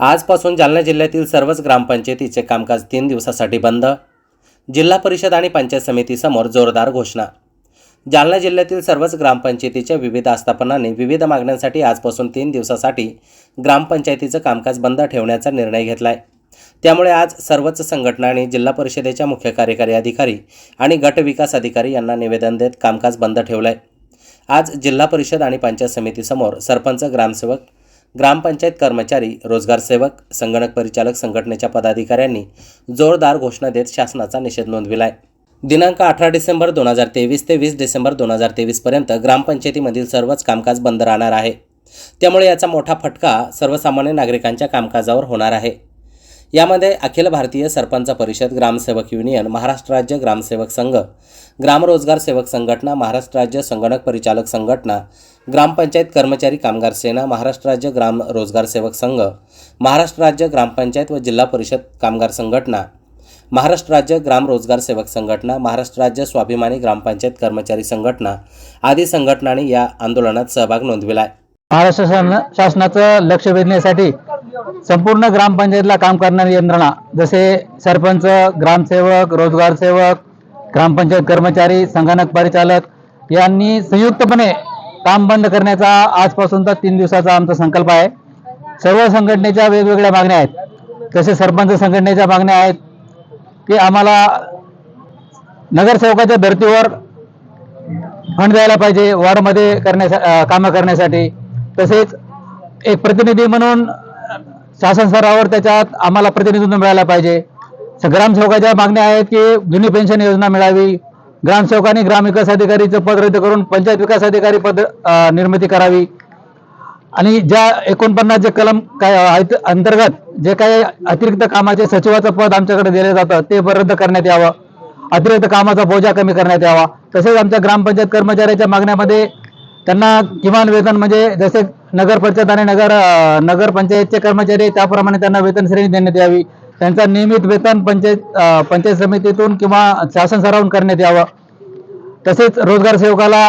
आजपासून जालना जिल्ह्यातील सर्वच ग्रामपंचायतीचे कामकाज तीन दिवसासाठी बंद. जिल्हा परिषद आणि पंचायत समितीसमोर जोरदार घोषणा. जालना जिल्ह्यातील सर्वच ग्रामपंचायतीच्या विविध आस्थापनांनी विविध मागण्यांसाठी आजपासून तीन दिवसासाठी ग्रामपंचायतीचं कामकाज बंद ठेवण्याचा निर्णय घेतला आहे त्यामुळे आज सर्वच संघटना आणि जिल्हा परिषदेच्या मुख्य कार्यकारी अधिकारी आणि गट विकास अधिकारी यांना निवेदन देत कामकाज बंद ठेवलं आहे आज जिल्हा परिषद आणि पंचायत समितीसमोर सरपंच ग्रामसेवक ग्रामपंचायत कर्मचारी रोजगार सेवक संगणक परिचालक संघटनेच्या पदाधिकाऱ्यांनी जोरदार घोषणा देत शासनाचा निषेध नोंदविला आहे दिनांक अठरा डिसेंबर दोन हजार तेवीस ते वीस डिसेंबर दोन हजार तेवीसपर्यंत ग्रामपंचायतीमधील सर्वच कामकाज बंद राहणार आहे. त्यामुळे याचा मोठा फटका सर्वसामान्य नागरिकांच्या कामकाजावर होणार आहे. यामध्ये अखिल भारतीय सरपंच परिषद ग्रामसेवक युनियन महाराष्ट्र राज्य ग्रामसेवक संघ ग्रामरोजगार सेवक संघटना महाराष्ट्र राज्य संगणक परिचालक संघटना ग्रामपंचायत कर्मचारी कामगार सेना महाराष्ट्र राज्य ग्राम रोजगार सेवक संघ महाराष्ट्र राज्य ग्रामपंचायत व जिल्हा परिषद कामगार संघटना महाराष्ट्र राज्य ग्राम रोजगार सेवक संघटना महाराष्ट्र राज्य स्वाभिमानी ग्रामपंचायत कर्मचारी संघटना आदी संघटनांनी या आंदोलनात सहभाग नोंदविला आहे. महाराष्ट्र शासनाचं लक्ष वेधण्यासाठी संपूर्ण ग्रामपंचायतीला काम करणारी यंत्रणा जसे सरपंच ग्रामसेवक रोजगार सेवक ग्रामपंचायत कर्मचारी संगणक परिचालक यांनी संयुक्तपणे काम बंद करण्याचा आजपासूनचा तीन दिवसाचा आमचा संकल्प आहे. सर्व संघटनेच्या वेगवेगळ्या मागण्या आहेत. जसे सरपंच संघटनेच्या मागण्या आहेत की आम्हाला नगरसेवकाच्या धर्तीवर फंड द्यायला पाहिजे वॉर्डमध्ये करण्यासा कामं करण्यासाठी. तसेच एक प्रतिनिधी म्हणून शासन स्तरावर त्याच्यात आम्हाला प्रतिनिधित्व मिळायला पाहिजे. ग्रामसेवकाच्या मागण्या आहेत की जुनी पेन्शन योजना मिळावी. ग्रामसेवकांनी ग्रामविकास अधिकारीचं पद रद्द करून पंचायत विकास अधिकारी पद निर्मिती करावी. आणि ज्या एकोणपन्नास जे कलम काय आहेत अंतर्गत जे काही अतिरिक्त कामाचे सचिवाचं पद आमच्याकडे दिलं जातं ते रद्द करण्यात यावं. अतिरिक्त कामाचा बोजा कमी करण्यात यावा. तसेच आमच्या ग्रामपंचायत कर्मचाऱ्याच्या मागण्यामध्ये त्यांना किमान वेतन म्हणजे जसे नगर परिषद आणि नगर नगरपंचायतचे कर्मचारी त्याप्रमाणे त्यांना वेतन श्रेणी देण्यात यावी. त्यांचा नियमित वेतन पंचायत पंचायत समितीतून किंवा शासन सरावून करण्यात यावं. तसेच रोजगार सेवकाला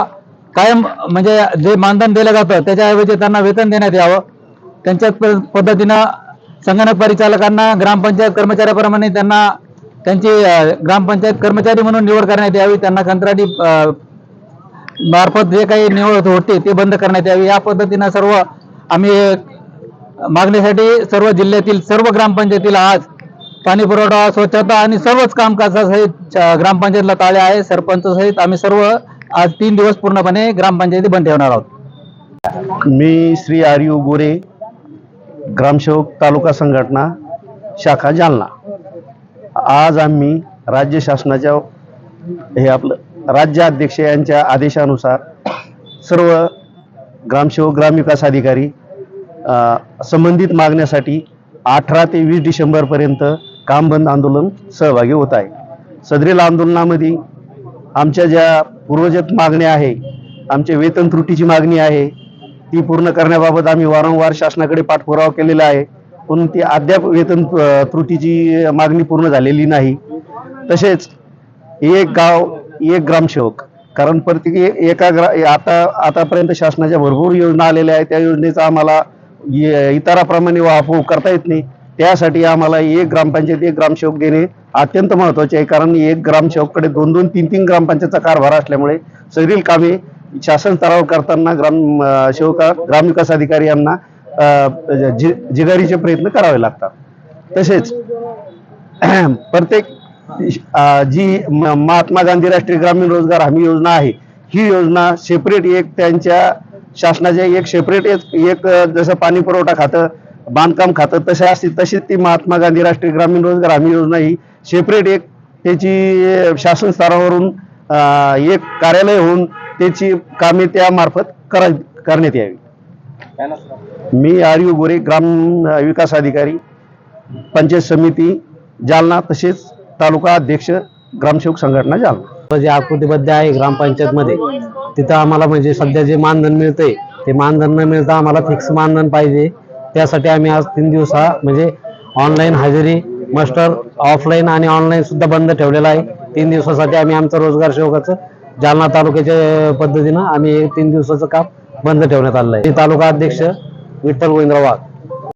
कायम म्हणजे जे मानधन दिलं जातं त्याच्याऐवजी त्यांना वेतन देण्यात यावं. त्यांच्याच प- पद्धतीनं संगणक परिचालकांना ग्रामपंचायत कर्मचाऱ्याप्रमाणे त्यांना त्यांची ग्रामपंचायत कर्मचारी म्हणून निवड करण्यात यावी. त्यांना कंत्राटी मार्फत जे काही निवड होते ते बंद करण्यात यावी. या पद्धतीनं सर्व आम्ही मागणीसाठी सर्व जिल्ह्यातील सर्व ग्रामपंचायतीला आज पाणी पुरवठा स्वच्छता आणि सर्वच कामकाजासहित ग्रामपंचायतला ताळे आहे. सरपंच सहित आम्ही सर्व आज तीन दिवस पूर्णपणे ग्रामपंचायती बंद ठेवणार आहोत. मी श्री आर्यू गोरे ग्रामसेवक तालुका संघटना शाखा जालना. आज आम्ही राज्य शासनाच्या हे आपलं राज्याध्यक्ष यांच्या आदेशानुसार सर्व ग्रामसेवक ग्रामविकास अधिकारी संबंधित मागण्यासाठी अठरा ते वीस डिसेंबरपर्यंत काम बंद आंदोलन सहभागी होत आहे. सदरील आंदोलनामध्ये आमच्या ज्या पूर्वजत मागण्या आहे आमच्या वेतन त्रुटीची मागणी आहे ती पूर्ण करण्याबाबत आम्ही वारंवार शासनाकडे पाठपुरावा केलेला आहे. पण ती अद्याप वेतन त्रुटीची मागणी पूर्ण झालेली नाही. तसेच एक गाव एक ग्रामसेवक कारण प्रत्येक एका ग्रा आता आतापर्यंत शासनाच्या भरपूर योजना आलेल्या आहेत. त्या योजनेचा आम्हाला इतराप्रमाणे वाहतूक करता येत नाही. त्यासाठी आम्हाला एक ग्रामपंचायत एक ग्रामसेवक देणे अत्यंत महत्त्वाचे आहे. कारण एक ग्रामसेवककडे दोन दोन तीन तीन ग्रामपंचायतचा कारभार असल्यामुळे सगळील कामे शासन स्तरावर करताना ग्राम सेवका ग्रामविकास अधिकारी यांना जि जिगारीचे प्रयत्न करावे लागतात. तसेच प्रत्येक जी म- महात्मा गांधी राष्ट्रीय ग्रामीण रोजगार हमी योजना आहे ही योजना सेपरेट एक त्यांच्या शासनाचे एक सेपरेट एक एक, जसं पाणी पुरवठा खातं बांधकाम खातं तसे असते तशीच ती महात्मा गांधी राष्ट्रीय ग्रामीण रोजगार हमी योजना ही सेपरेट एक त्याची शासन स्तरावरून एक कार्यालय होऊन त्याची कामे त्यामार्फत करा करण्यात यावी. मी आर्यू गोरे ग्राम विकास अधिकारी पंचायत समिती जालना तसेच तालुका अध्यक्ष ग्रामसेवक संघटना जालना. जे आकृतीबद्ध आहे ग्रामपंचायतमध्ये तिथं आम्हाला म्हणजे सध्या जे मानधन मिळतंय ते मानधन न मिळता आम्हाला फिक्स मानधन पाहिजे. त्यासाठी आम्ही आज तीन दिवस म्हणजे ऑनलाईन हजेरी मास्टर ऑफलाईन आणि ऑनलाईन सुद्धा बंद ठेवलेला आहे. तीन दिवसासाठी आम्ही आमचं रोजगार सेवकाचं जालना तालुक्याच्या पद्धतीनं आम्ही तीन दिवसाचं काम बंद ठेवण्यात आलं आहे. तालुका अध्यक्ष विठ्ठल गोविंदराव वाघ.